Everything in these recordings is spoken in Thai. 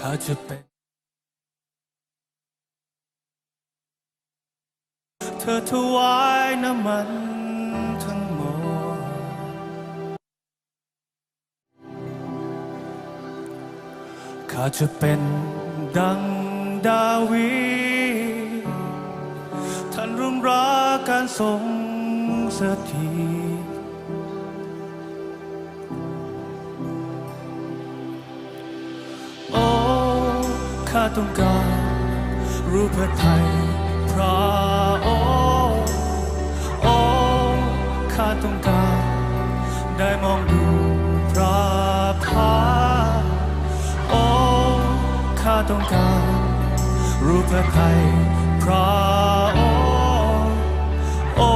ข้าจะเป็นเธอถวายน้ำมันทั้งหมด ข้าจะเป็นดังดาวีท่านรุ่มรักการทรงสถิต ข้าต้องการ รู้พระไทยพระองค์โอ้ข้าต้องการ ได้มองดูพระพักโอ้ข้าต้องการ รู้พระไทยพระองค์โอ้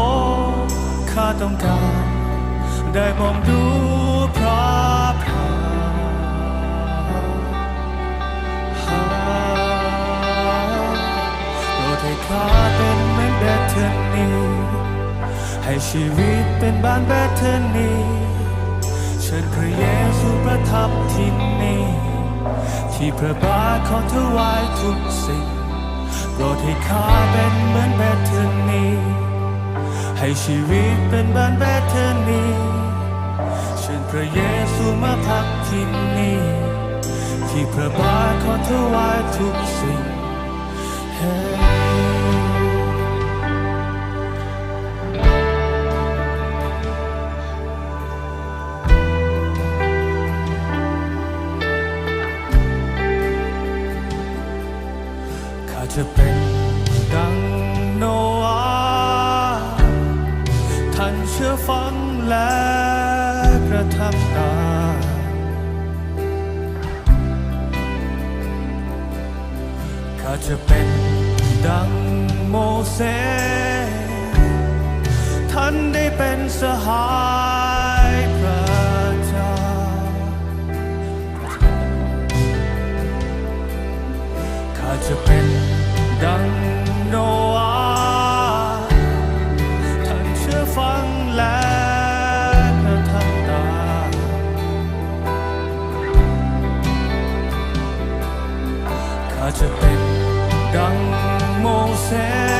ข้าต้องการ ได้มองดู โปรดให้ข้าเป็นเหมือนแบทเทอนีให้ชีวิตเป็นบ้านแบทเทอนีเชิญพระเยซูประทับที่นี่ ที่พระบาทขอถวายทุกสิ่งโปรดให้ข้าเป็นเหมือนแบทเทอนีให้ชีวิตเป็นบ้านแบทเทอนีเชิญพระเยซูมาพักที่นี่ที่พระบาทขอถวายทุกสิ่งข้ จะเป็นดังโมเสสท่านได้เป็นสหายพระเจ้า ข้าจะเป็น โ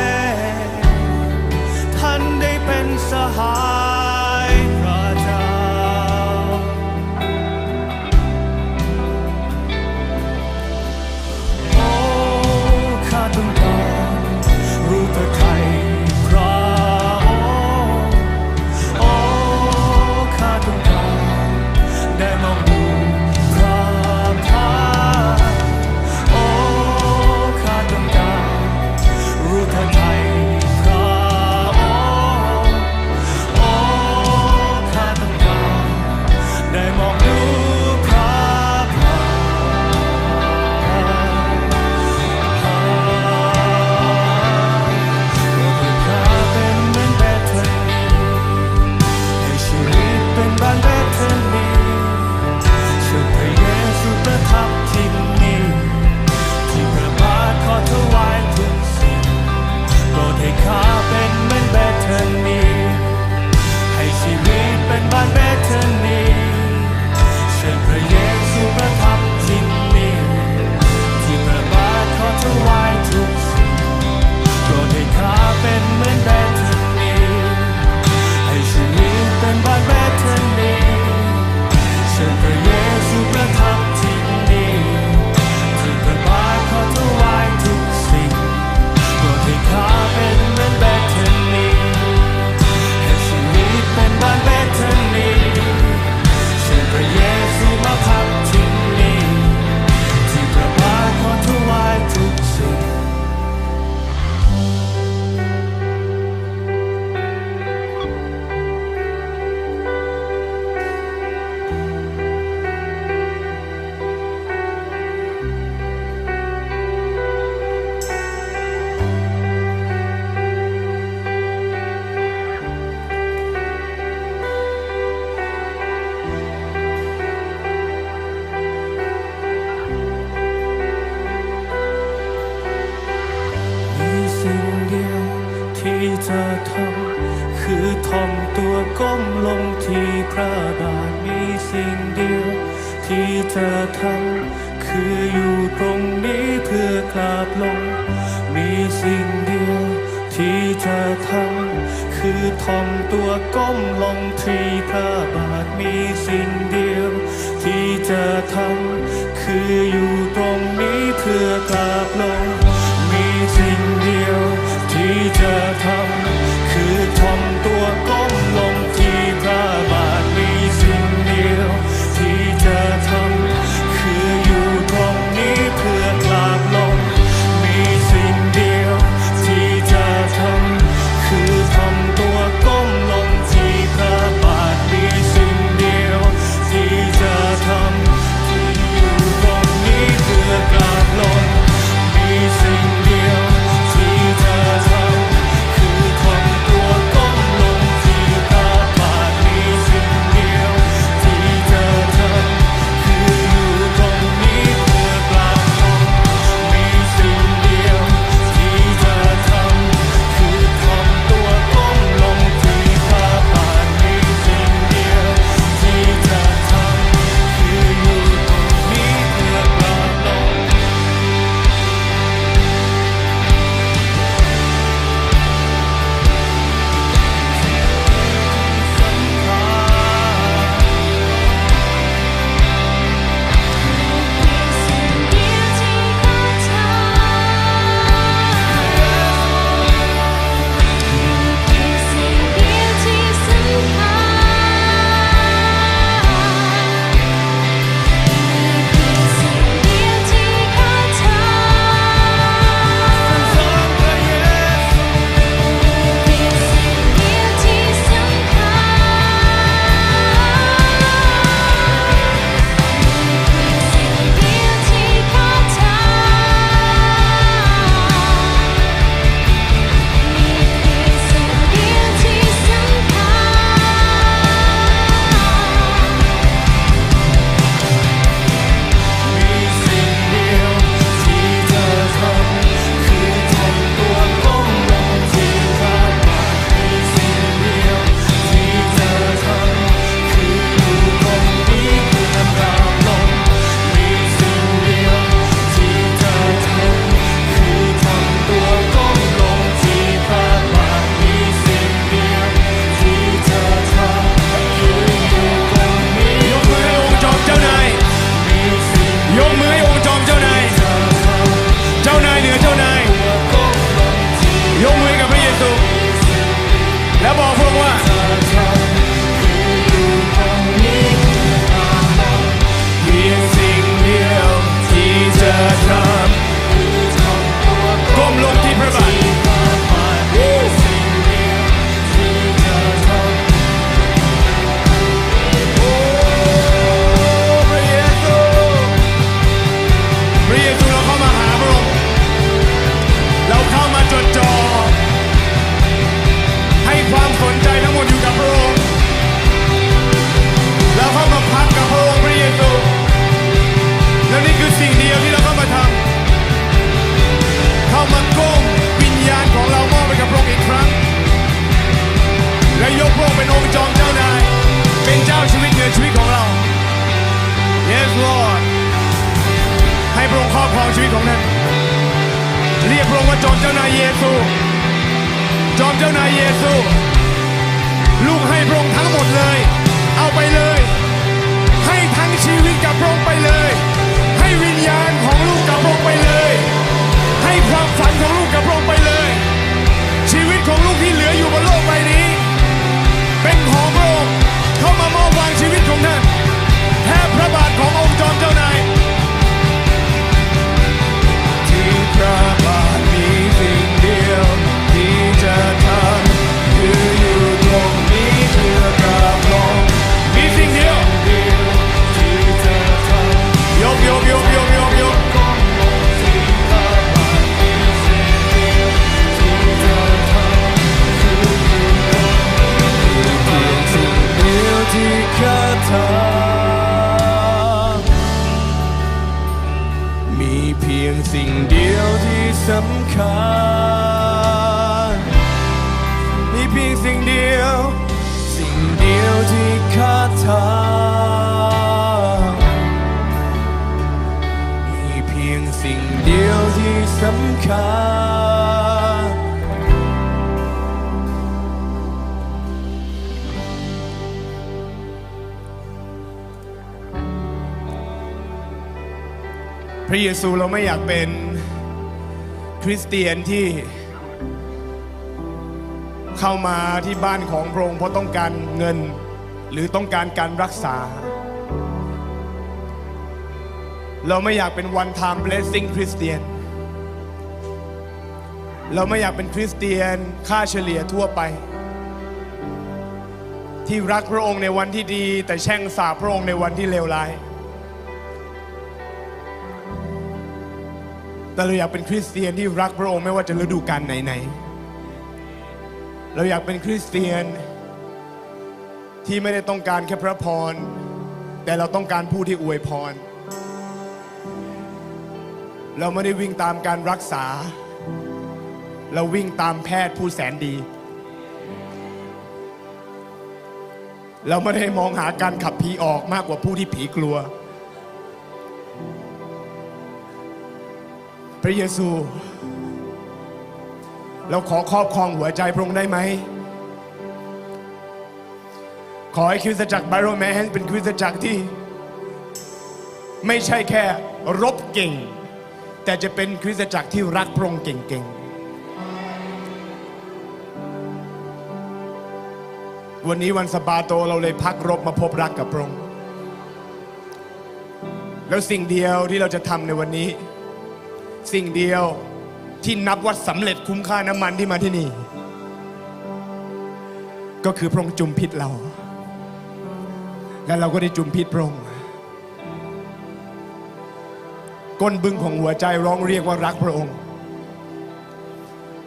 ธคือท่อมตัวก้มลงที่พระบาทมีสิ่งเดียว ที่เธอทำคืออยู่ตรงนี้เพื่อกราบลง มีสิ่งเดียว ที่เธอทำคือท่อมตัวก้มลงที่พระบาทมีสิ่งเดียว ที่เธอทำคืออยู่ตรงนี้เพื่อกราบลง มีสิ่งเดียว ที่เธอทำ จอมเจ้านายเยซู ลูกให้พระองค์ทั้งหมดเลย เอาไปเลย ให้ทั้งชีวิตกับพระองค์ไปเลย ให้วิญญาณของลูกกับพระองค์ไปเลย ให้ความฝันของลูก ซูเราไม่อยากเป็นคริสเตียนที่ เข้ามาที่บ้านของพระองค์เพราะต้องการเงิน หรือต้องการการรักษา เราไม่อยากเป็น one time blessing คริสเตียน เราไม่อยากเป็นคริสเตียนค่าเฉลี่ยทั่วไป ที่รักพระองค์ในวันที่ดี แต่แช่งสาพระองค์ในวันที่เลวร้าย แต่เราอยากเป็นคริสเตียนที่รักพระองค์ไม่ว่าจะฤดูกาลไหนๆ เราอยากเป็นคริสเตียนที่ไม่ได้ต้องการแค่พระพร แต่เราต้องการผู้ที่อวยพร เราไม่ได้วิ่งตามการรักษา เราวิ่งตามแพทย์ผู้แสนดี เราไม่ได้มองหาการขับผีออกมากกว่าผู้ที่ผีกลัว พระเยซู เราขอครอบครองหัวใจพระองค์ได้ไหม ขอให้คริสตจักรไบโรแมนเป็นคริสตจักรที่ ไม่ใช่แค่รบเก่ง แต่จะเป็นคริสตจักรที่รักพระองค์เก่งๆ วันนี้วันสบาโตเราเลยพักรบมาพบรักกับพระองค์แล้วสิ่งเดียวที่เราจะทำในวันนี้ สิ่งเดียวที่นับว่าสำเร็จคุ้มค่าน้ำมันที่มาที่นี่ ก็คือพระองค์จุมพิษเรา และเราก็ได้จุมพิษพระองค์ก้นบึ้งของหัวใจร้องเรียกว่ารักพระองค์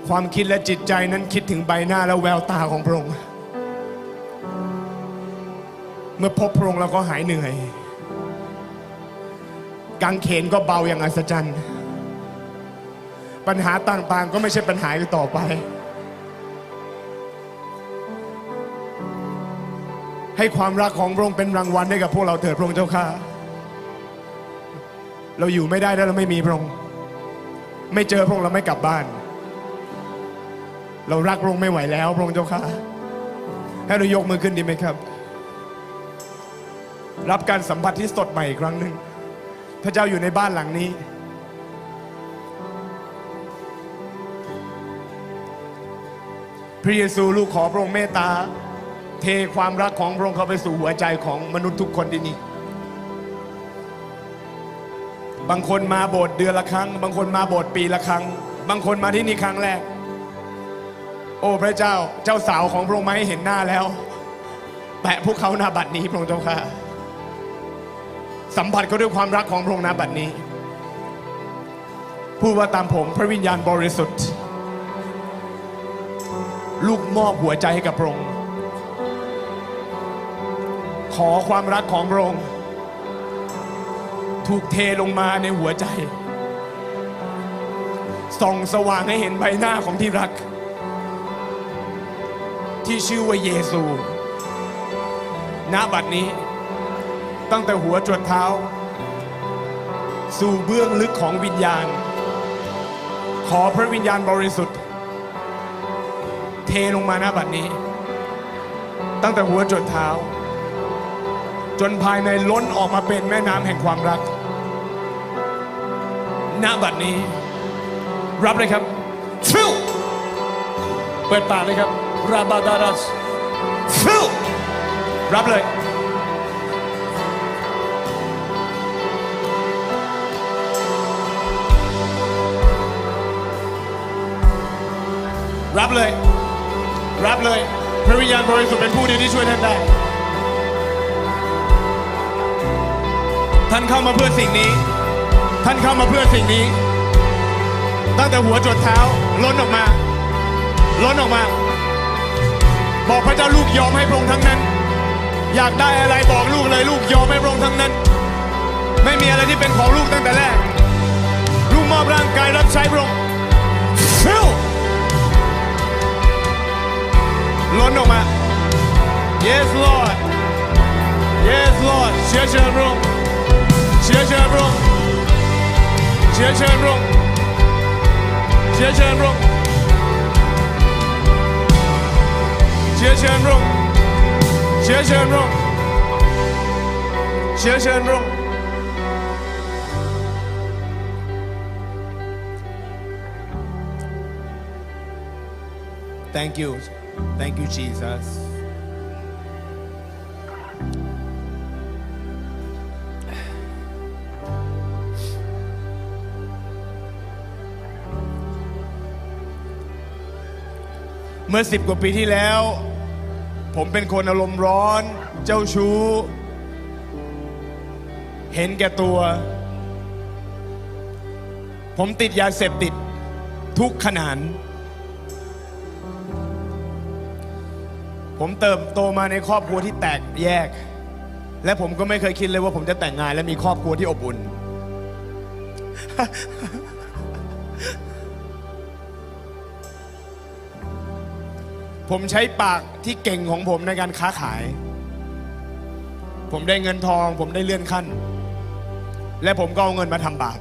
ความคิดและจิตใจนั้นคิดถึงใบหน้าและแววตาของพระองค์ เมื่อพบพระองค์เราก็หายเหนื่อยกางเขนก็เบาอย่างอัศจรรย์ ปัญหาต่างๆ ก็ไม่ใช่ปัญหาอีกต่อไป ให้ความรักของพระองค์เป็นรางวัลให้กับพวกเราเถิดพระองค์เจ้าข้าเราอยู่ไม่ได้ถ้าเราไม่มีพระองค์ ไม่เจอพระองค์เราไม่กลับบ้าน เรารักพระองค์ไม่ไหวแล้วพระองค์เจ้าข้าให้เรายกมือขึ้นดีไหมครับ รับการสัมผัสที่สดใหม่อีกครั้งหนึ่งพระเจ้าอยู่ในบ้านหลังนี้ พระเยซูลูกขอพระองค์เมตตา เทความรักของพระองค์เข้าไปสู่หัวใจของมนุษย์ทุกคนที่นี่บางคนมาโบสถ์เดือนละครั้ง บางคนมาโบสถ์ปีละครั้ง บางคนมาที่นี่ครั้งแรก โอ้พระเจ้าเจ้าสาวของพระองค์ไมาให้เห็นหน้าแล้วแปะพวกเขาหน้าบัดนี้พระองค์เจ้าค่ะ สัมผัสเขาด้วยความรักของพระองค์หน้าบัดนี้พูดว่าตามผมพระวิญญาณบริสุทธิ์ ลูกมอบหัวใจให้กับพระองค์ ขอความรักของพระองค์ถูกเทลงมาในหัวใจ ส่องสว่างให้เห็นใบหน้าของที่รัก ที่ชื่อว่าเยซู ณ บัดนี้ ตั้งแต่หัวจรดเท้า สู่เบื้องลึกของวิญญาณ ขอพระวิญญาณบริสุทธิ์ เทลงมาณบัดนี้ ตั้งแต่หัวจรดเท้า จนภายในล้นออกมาเป็นแม่น้ำแห่งความรักณบัดนี้ รับเลยครับฟิลเปิดปากเลยครับราบาดารัสฟิลรับเลยรับเลย รับเลย พระวิญญาณบริสุทธิ์เป็นผู้เดียวที่ช่วยท่านได้ ท่านเข้ามาเพื่อสิ่งนี้ ท่านเข้ามาเพื่อสิ่งนี้ ตั้งแต่หัวจดเท้าล้นออกมา ล้นออกมา บอกพระเจ้าลูกยอมให้พระองค์ทั้งนั้น อยากได้อะไรบอกลูกเลยลูกยอมให้พระองค์ทั้งนั้น ไม่มีอะไรที่เป็นของลูกตั้งแต่แรก ลูกมอบร่างกายรับใช้พระองค์ฟิ Lord, no man. Yes, Lord. Yes, Lord. Church room. Church bro. Church room. Church bro. Church room. Church bro. Church room. Thank you. Thank you, Jesus. เมื่อสิบกว่าปีที่แล้ว ผมเป็นคนอารมณ์ร้อน เจ้าชู้ เห็นแก่ตัว ผมติดยาเสพติดทุกขนาน ผมเติบโตมาในครอบครัวที่แตกแยก และผมก็ไม่เคยคิดเลยว่าผมจะแต่งงานและมีครอบครัวที่อบอุ่น ผมใช้ปากที่เก่งของผมในการค้าขาย ผมได้เงินทอง ผมได้เลื่อนขั้น และผมก็เอาเงินมาทำบาป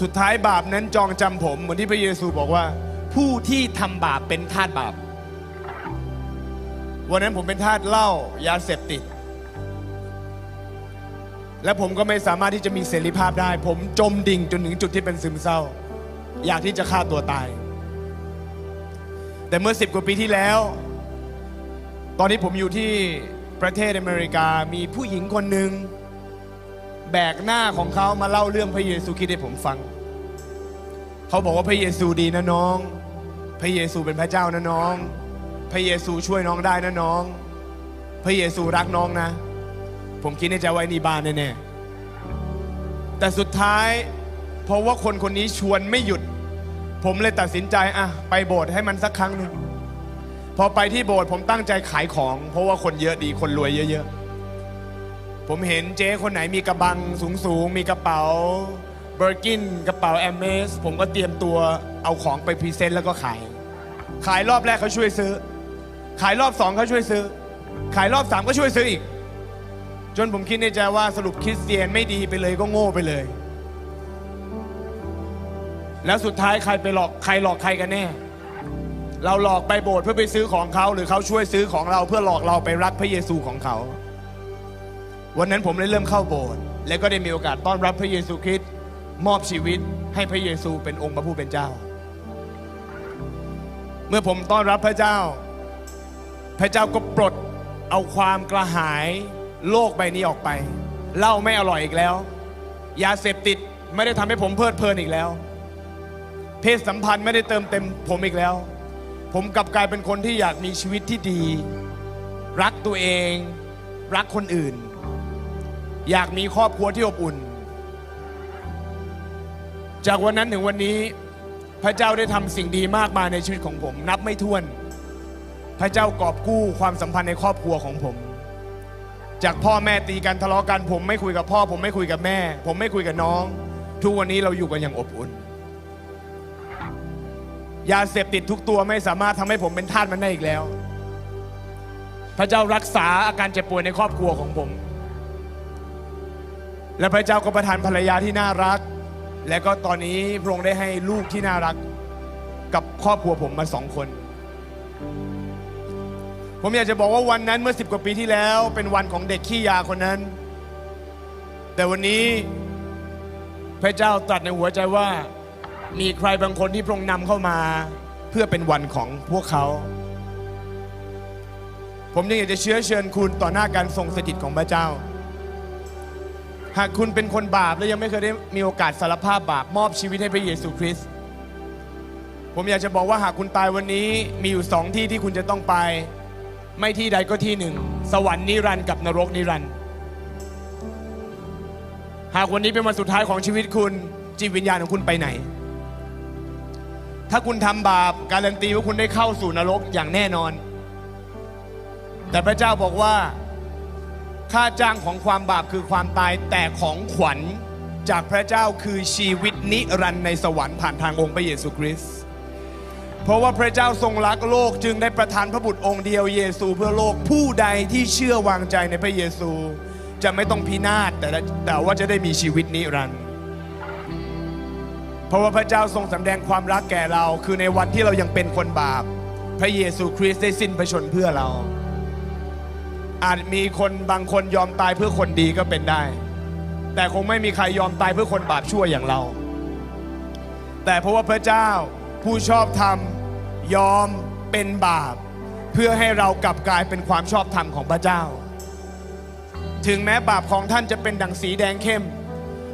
สุดท้ายบาปนั้นจองจำผมเหมือนที่พระเยซูบอกว่า ผู้ที่ทำบาปเป็นทาสบาป วันนั้นผมเป็นทาสเหล้ายาเสพติด และผมก็ไม่สามารถที่จะมีเสรีภาพได้ ผมจมดิ่งจนถึงจุดที่เป็นซึมเศร้า อยากที่จะฆ่าตัวตาย แต่เมื่อสิบกว่าปีที่แล้ว ตอนนี้ผมอยู่ที่ประเทศอเมริกามีผู้หญิงคนหนึ่งแบกหน้าของเขามาเล่าเรื่องพระเยซูคริสต์ให้ผมฟัง เขาบอกว่าพระเยซูดีนะน้อง พระเยซูเป็นพระเจ้านะน้อง พระเยซูช่วยน้องได้นะน้อง พระเยซูรักน้องนะ ผมคิดในใจไอ้นี่บ้านแน่ๆแต่สุดท้าย เพราะว่าคนคนนี้ชวนไม่หยุด ผมเลยตัดสินใจอะไปโบสถ์ให้มันสักครั้งหนึ่งพอไปที่โบสถ์ผมตั้งใจขายของ เพราะว่าคนเยอะดีคนรวยเยอะๆ ผมเห็นเจ๊คนไหนมีกระบังสูงๆ มีกระเป๋าเบอร์กินกระเป๋าแอมเมสผมก็เตรียมตัวเอาของไปพรีเซนต์แล้วก็ขาย ขายรอบแรกเขาช่วยซื้อ ขายรอบสองเขาช่วยซื้อ ขายรอบสามก็ช่วยซื้ออีก จนผมคิดในใจว่าสรุปคริสเตียนไม่ดีไปเลยก็โง่ไปเลย แล้วสุดท้ายใครไปหลอกใครหลอกใครกันแน่ เราหลอกไปโบสถ์เพื่อไปซื้อของเขาหรือเขาช่วยซื้อของเราเพื่อหลอกเราไปรักพระเยซูของเขา วันนั้นผมเลยเริ่มเข้าโบสถ์และก็ได้มีโอกาสต้อนรับพระเยซูคริสต์มอบชีวิตให้พระเยซูเป็นองค์พระผู้เป็นเจ้า เมื่อผมต้อนรับพระเจ้า พระเจ้าก็ปลดเอาความกระหายโลกใบนี้ออกไปเหล้าไม่อร่อยอีกแล้ว ยาเสพติดไม่ได้ทำให้ผมเพลิดเพลินอีกแล้ว เพศสัมพันธ์ไม่ได้เติมเต็มผมอีกแล้ว ผมกลับกลายเป็นคนที่อยากมีชีวิตที่ดี รักตัวเอง รักคนอื่น อยากมีครอบครัวที่อบอุ่น จากวันนั้นถึงวันนี้พระเจ้าได้ทำสิ่งดีมากมายในชีวิตของผม นับไม่ถ้วน พระเจ้ากอบกู้ความสัมพันธ์ในครอบครัวของผม จากพ่อแม่ตีกันทะเลาะกันผมไม่คุยกับพ่อ ผมไม่คุยกับแม่ ผมไม่คุยกับน้อง ทุกวันนี้เราอยู่กันอย่างอบอุ่น ยาเสพติดทุกตัวไม่สามารถทำให้ผมเป็นทาสมันได้อีกแล้ว พระเจ้ารักษาอาการเจ็บป่วยในครอบครัวของผม และพระเจ้าก็ประทานภรรยาที่น่ารัก และก็ตอนนี้พระองค์ได้ให้ลูกที่น่ารักกับครอบครัวผมมาสองคน ผมอยากจะบอกว่าวันนั้นเมื่อสิบกว่าปีที่แล้ว เป็นวันของเด็กขี้ยาคนนั้น แต่วันนี้พระเจ้าตรัสในหัวใจว่า มีใครบางคนที่พระองค์นำเข้ามา เพื่อเป็นวันของพวกเขา ผมยังอยากจะเชื้อเชิญคุณต่อหน้าการทรงสถิตของพระเจ้า หากคุณเป็นคนบาปและยังไม่เคยได้มีโอกาสสารภาพบาปมอบชีวิตให้พระเยซูคริสต์ผมอยากจะบอกว่าหากคุณตายวันนี้มีอยู่สองที่ที่คุณจะต้องไป ไม่ที่ใดก็ที่หนึ่ง สวรรค์นิรันดร์กับนรกนิรันดร์หากวันนี้เป็นวันสุดท้ายของชีวิตคุณจิตวิญญาณของคุณไปไหน ถ้าคุณทำบาปการันตีว่าคุณได้เข้าสู่นรกอย่างแน่นอน แต่พระเจ้าบอกว่าค่าจ้างของความบาปคือความตายแต่ของขวัญจากพระเจ้าคือชีวิตนิรันดร์ในสวรรค์ผ่านทางองค์พระเยซูคริสต์ เพราะว่าพระเจ้าทรงรักโลกจึงได้ประทานพระบุตรองค์เดียวเยซู เพื่อโลกผู้ใดที่เชื่อวางใจในพระเยซู จะไม่ต้องพินาศแต่แต่ว่าจะได้มีชีวิตนิรันดร์เพราะว่าพระเจ้าทรงสำแดงความรักแก่เรา คือในวันที่เรายังเป็นคนบาป พระเยซูคริสต์ได้สิ้นพระชนเพื่อเรา อาจมีคนบางคนยอมตายเพื่อคนดีก็เป็นได้ แต่คงไม่มีใครยอมตายเพื่อคนบาปชั่วอย่างเรา แต่เพราะว่าพระเจ้า ผู้ชอบธรรมยอมเป็นบาป เพื่อให้เรากลับกลายเป็นความชอบธรรมของพระเจ้า ถึงแม้บาปของท่านจะเป็นดั่งสีแดงเข้ม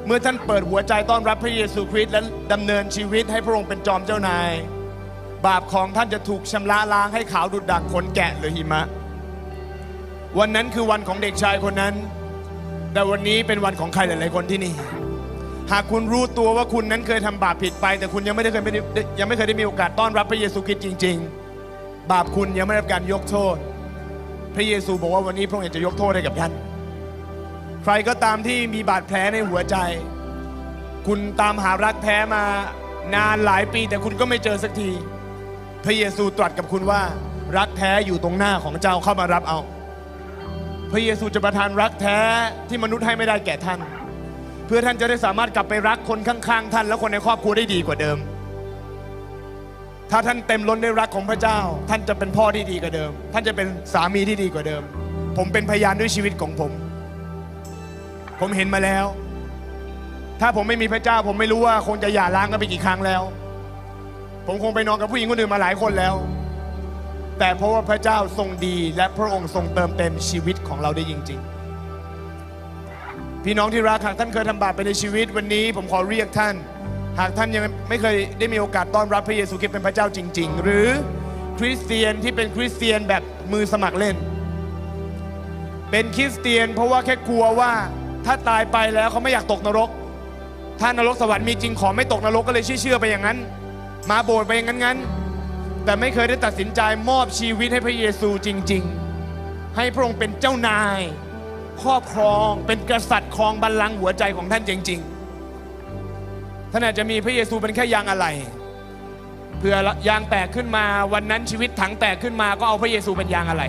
เมื่อท่านเปิดหัวใจต้อนรับพระเยซูคริสต์และดำเนินชีวิตให้พระองค์เป็นจอมเจ้านาย บาปของท่านจะถูกชำระล้างให้ขาวดุดดังขนแกะหรือหิมะ วันนั้นคือวันของเด็กชายคนนั้น แต่วันนี้เป็นวันของใครหลาย ๆ คนที่นี่ หากคุณรู้ตัวว่าคุณนั้นเคยทำบาปผิดไป แต่คุณยังไม่ได้เคยไม่ได้ยังไม่เคยได้มีโอกาสต้อนรับพระเยซูคริสต์จริง ๆ บาปคุณยังไม่ได้รับการยกโทษ พระเยซูบอกว่าวันนี้พระองค์จะยกโทษให้กับท่าน ใครก็ตามที่มีบาดแผลในหัวใจ คุณตามหารักแท้มานานหลายปี แต่คุณก็ไม่เจอสักที พระเยซูตรัสกับคุณว่ารักแท้อยู่ตรงหน้าของเจ้าเข้ามารับเอา พระเยซูจะประทานรักแท้ที่มนุษย์ให้ไม่ได้แก่ท่าน เพื่อท่านจะได้สามารถกลับไปรักคนข้างๆ ท่าน และคนในครอบครัวได้ดีกว่าเดิม ถ้าท่านเต็มล้นด้วยรักของพระเจ้า ท่านจะเป็นพ่อที่ดีกว่าเดิม ท่านจะเป็นสามีที่ดีกว่าเดิม ผมเป็นพยานด้วยชีวิตของผม ผมเห็นมาแล้ว ถ้าผมไม่มีพระเจ้า ผมไม่รู้ว่าคงจะหย่าร้างกันไปกี่ครั้งแล้ว ผมคงไปนอนกับผู้หญิงคนอื่นมาหลายคนแล้ว แต่เพราะว่าพระเจ้าทรงดีและพระองค์ทรงเติมเต็มชีวิตของเราได้จริง ๆ พี่น้องที่รักหากท่านเคยทำบาปไปในชีวิตวันนี้ผมขอเรียกท่าน หากท่านยังไม่เคยได้มีโอกาสต้อนรับพระเยซูคริสต์เป็นพระเจ้าจริง ๆ หรือคริสเตียนที่เป็นคริสเตียนแบบมือสมัครเล่น เป็นคริสเตียนเพราะว่าแค่กลัวว่าถ้าตายไปแล้วเขาไม่อยากตกนรก ถ้านรกสวรรค์มีจริงขอไม่ตกนรกก็เลยเชื่อไปอย่างนั้น มาโบสถ์ไปอย่างนั้นงั้นแต่ไม่เคยได้ตัดสินใจมอบชีวิตให้พระเยซูจริง ๆ ให้พระองค์เป็นเจ้านาย ครอบครองเป็นกษัตริย์ครองบัลลังก์หัวใจของท่านจริง ๆ ท่านอาจจะมีพระเยซูเป็นแค่ยางอะไรเผื่อยางแตกขึ้นมาวันนั้นชีวิตถังแตกขึ้นมาก็เอาพระเยซูเป็นยางอะไร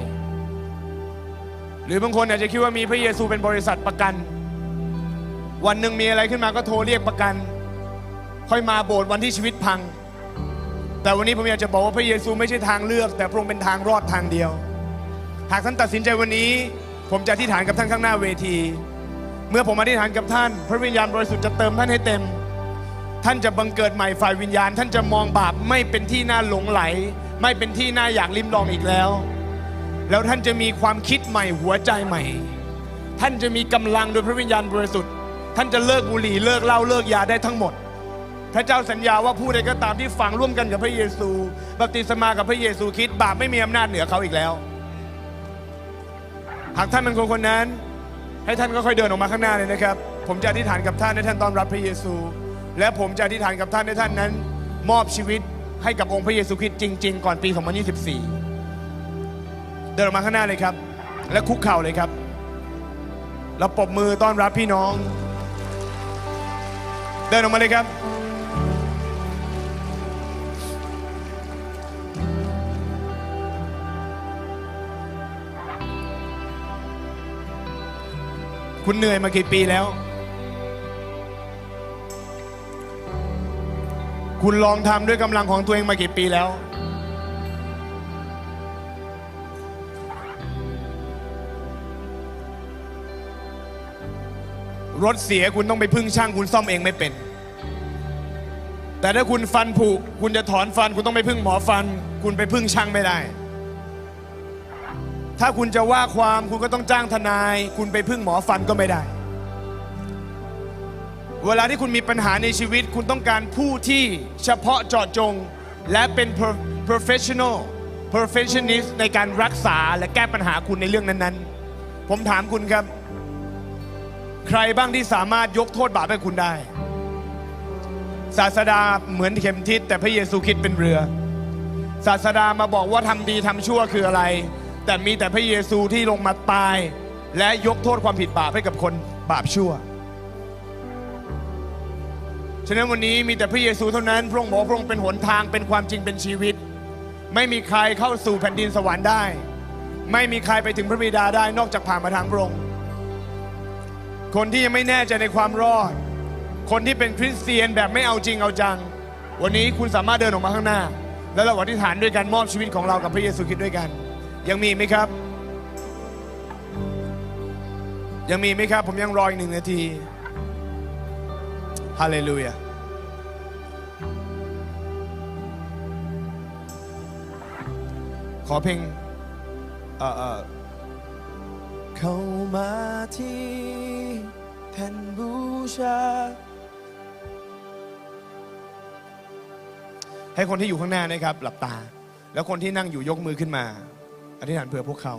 หรือบางคนอาจจะคิดว่ามีพระเยซูเป็นบริษัทประกัน วันหนึ่งมีอะไรขึ้นมาก็โทรเรียกประกัน ค่อยมาโบสถ์วันที่ชีวิตพัง แต่วันนี้ผมอยากจะบอกว่าพระเยซูไม่ใช่ทางเลือก แต่พระองค์เป็นทางรอดทางเดียว หากท่านตัดสินใจวันนี้ ผมจะอธิษฐานกับท่านข้างหน้าเวที เมื่อผมอธิษฐานกับท่าน พระวิญญาณบริสุทธิ์จะเติมท่านให้เต็ม ท่านจะบังเกิดใหม่ฝ่ายวิญญาณ ท่านจะมองบาปไม่เป็นที่น่าหลงไหล ไม่เป็นที่น่าอยากลิ้มลองอีกแล้ว แล้วท่านจะมีความคิดใหม่หัวใจใหม่ ท่านจะมีกำลังโดยพระวิญญาณบริสุทธิ์ ท่านจะเลิกบุหรี่เลิกเหล้าเลิกยาได้ทั้งหมด พระเจ้าสัญญาว่าผู้ใดก็ตามที่ฝังร่วมกันกับพระเยซู บัพติศมากับพระเยซูคิดบาปไม่มีอำนาจเหนือเขาอีกแล้ว หากท่านเป็นคนคนนั้น ให้ท่านก็ค่อยเดินออกมาข้างหน้าเลยนะครับ ผมจะอธิษฐานกับท่านให้ท่านต้อนรับพระเยซู และผมจะอธิษฐานกับท่านให้ท่านนั้น มอบชีวิตให้กับองค์พระเยซูคริสต์จริง ๆ ก่อนปี 2024 เดินออกมาข้างหน้าเลยครับ และคุกเข่าเลยครับเราปรบมือต้อนรับพี่น้อง เดินออกมาเลยครับ คุณเหนื่อยมากี่ปีแล้ว คุณลองทำด้วยกำลังของตัวเองมากี่ปีแล้ว รถเสียคุณต้องไปพึ่งช่างคุณซ่อมเองไม่เป็น แต่ถ้าคุณฟันผุคุณจะถอนฟัน คุณต้องไปพึ่งหมอฟัน คุณไปพึ่งช่างไม่ได้ ถ้าคุณจะว่าความคุณก็ต้องจ้างทนาย คุณไปพึ่งหมอฟันก็ไม่ได้ เวลาที่คุณมีปัญหาในชีวิต คุณต้องการผู้ที่เฉพาะเจาะจง และเป็น professional perfectionist ในการรักษาและแก้ปัญหาคุณในเรื่องนั้นๆ ผมถามคุณครับ ใครบ้างที่สามารถยกโทษบาปให้คุณได้ ศาสดาเหมือนเข็มทิศแต่พระเยซูคริดเป็นเรือ ศาสดามาบอกว่าทำดีทำชั่วคืออะไร แต่มีแต่พระเยซูที่ลงมาตาย และยกโทษความผิดบาปให้กับคนบาปชั่ว ฉะนั้นวันนี้มีแต่พระเยซูเท่านั้น พระองค์บอกพระองค์เป็นหนทางเป็นความจริงเป็นชีวิต ไม่มีใครเข้าสู่แผ่นดินสวรรค์ได้ ไม่มีใครไปถึงพระบิดาได้นอกจากผ่านมาทางพระองค์คนที่ยังไม่แน่ใจในความรอด คนที่เป็นคริสเตียนแบบไม่เอาจริงเอาจัง วันนี้คุณสามารถเดินออกมาข้างหน้า แล้วเราอธิษฐานด้วยกันมอบชีวิตของเรากับพระเยซูคริสต์ด้วยกัน ยังมีไหมครับ ยังมีไหมครับ ผมยังรออีกหนึ่งนาทีฮาเลลูยาขอเพลงเอ่อเอ่อเข้ามาที่แผ่นบูชา ให้คนที่อยู่ข้างหน้านะครับ หลับตา แล้วคนที่นั่งอยู่ยกมือขึ้นมา อธิษฐานเผื่อพวกเขา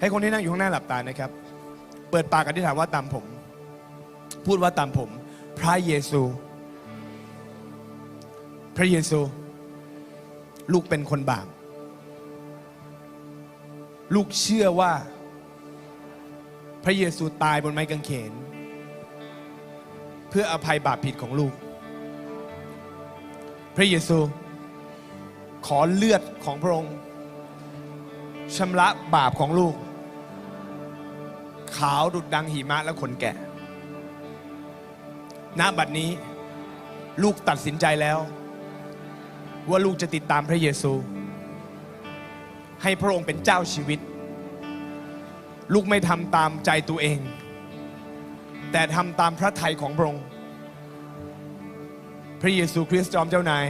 ให้คนที่นั่งอยู่ข้างหน้าหลับตานะครับ เปิดปากอธิษฐานว่าตามผม พูดว่าตามผม พระเยซู พระเยซู ลูกเป็นคนบาป ลูกเชื่อว่า พระเยซูตายบนไม้กางเขน เพื่ออภัยบาปผิดของลูก พระเยซู ขอเลือดของพระองค์ชำระบาปของลูก ขาวดุดดังหิมะและขนแกะณบัดนี้ ลูกตัดสินใจแล้ว ว่าลูกจะติดตามพระเยซู ให้พระองค์เป็นเจ้าชีวิต ลูกไม่ทำตามใจตัวเอง แต่ทำตามพระทัยของพระองค์ พระเยซูคริสต์จอมเจ้านาย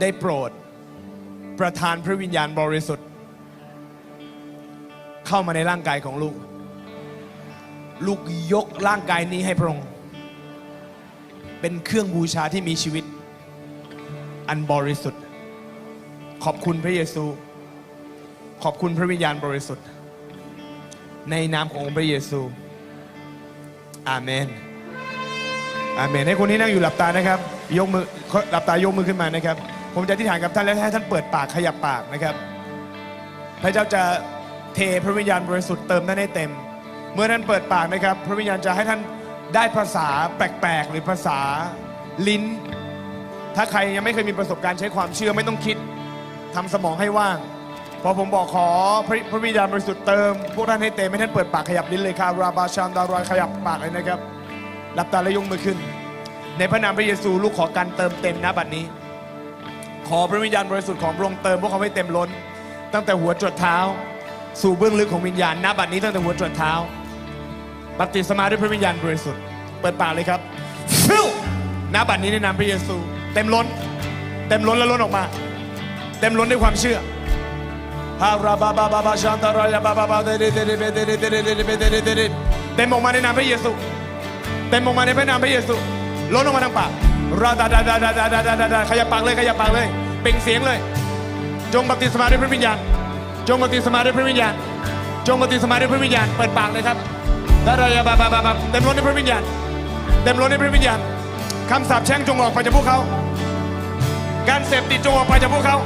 ได้โปรด ประทานพระวิญญาณบริสุทธิ์ เข้ามาในร่างกายของลูก ลูกยกร่างกายนี้ให้พระองค์ เป็นเครื่องบูชาที่มีชีวิต อันบริสุทธิ์ ขอบคุณพระเยซู ขอบคุณพระวิญญาณบริสุทธิ์ ในนามขององค์พระเยซูอาเมนอาเมนให้คนที่นั่งอยู่หลับตานะครับ ยกมือหลับตายกมือขึ้นมานะครับ ผมจะอธิษฐานกับท่านและให้ท่านเปิดปากขยับปากนะครับ พระเจ้าจะเทพระวิญญาณบริสุทธิ์เติมท่านให้เต็ม เมื่อท่านเปิดปากนะครับ พระวิญญาณจะให้ท่านได้ภาษาแปลกๆ หรือภาษาลิ้น ถ้าใครยังไม่เคยมีประสบการณ์ใช้ความเชื่อไม่ต้องคิดทำสมองให้ว่าง พอผมบอกขอพระพระวิญญาณบริสุทธิ์เติม พวกท่านให้เต็มให้ท่านเปิดปากขยับลิ้นเลยครับราบาชามดารอยขยับปากเลยนะครับหลับตาและยกมือขึ้น ในพระนามพระเยซูลูกขอการเติมเต็มนะบัดนี้ ขอพระวิญญาณบริสุทธิ์ของพระองค์เติมพวกเขาให้เต็มล้น ตั้งแต่หัวจรดเท้า สู่เบื้องลึกของวิญญาณณบัดนี้ตั้งแต่หัวจรดเท้าบัพติศมาด้วยพระวิญญาณบริสุทธิ์เปิดปากเลยครับฟิลณบัดนี้ในนามพระเยซู เต็มล้น เต็มล้นและล้นออกมา เต็มล้นด้วยความเชื่อฮาราบาบาบาบาชันตารายาบาบาบาเดเดเดเดเดเดเดเดเดเดเดเดเดเต็มออกมาในนามพระเยซู เต็มออกมาในพระนามพระเยซูล้นออกมาทางปาก ราดาดาดาดาดาดาดาดาดาขยับปากเลยขยับปากเลย เป่งเสียงเลย จงบัพติศมาด้วยพระวิญญาณ จงบัพติศมาด้วยพระวิญญาณ จงบัพติศมาด้วยพระวิญญาณ เปิดปากเลยครับดาดายาบาบาบาบาเต็มล้นด้วยพระวิญญาณ เต็มล้นด้วยพระวิญญาณคำสาปแช่งจงออกไปจากพวกเขา การเสพติดจงออกไปจากพวกเขา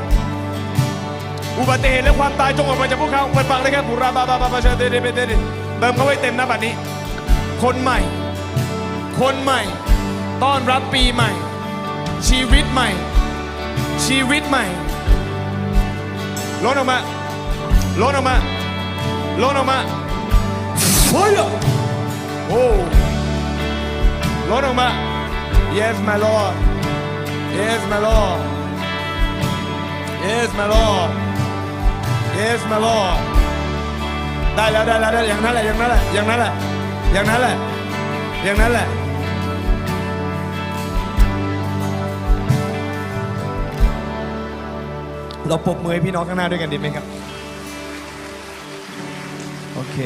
อุบัติเหตุและความตายจงออกไปจากพวกเขา เปิดปากเลยครับบุราบาบาบาบาเชเดเดเดเดเติมเขาไว้เต็มนะบัดนี้ คนใหม่ คนใหม่ ต้อนรับปีใหม่ ชีวิตใหม่ ชีวิตใหม่ล้นออกมาล้นออกมาล้นออกมาโอ้ยโอ้ล้นออกมา yes my lord yes my lord yes my lord yes my lord ได้แล้วได้แล้วได้อย่างนั้นแหละอย่างนั้นแหละอย่างนั้นแหละอย่างนั้นแหละอย่างนั้นแหละ เราปรบมือให้พี่น้องข้างหน้าด้วยกันดีไหมครับ โอเค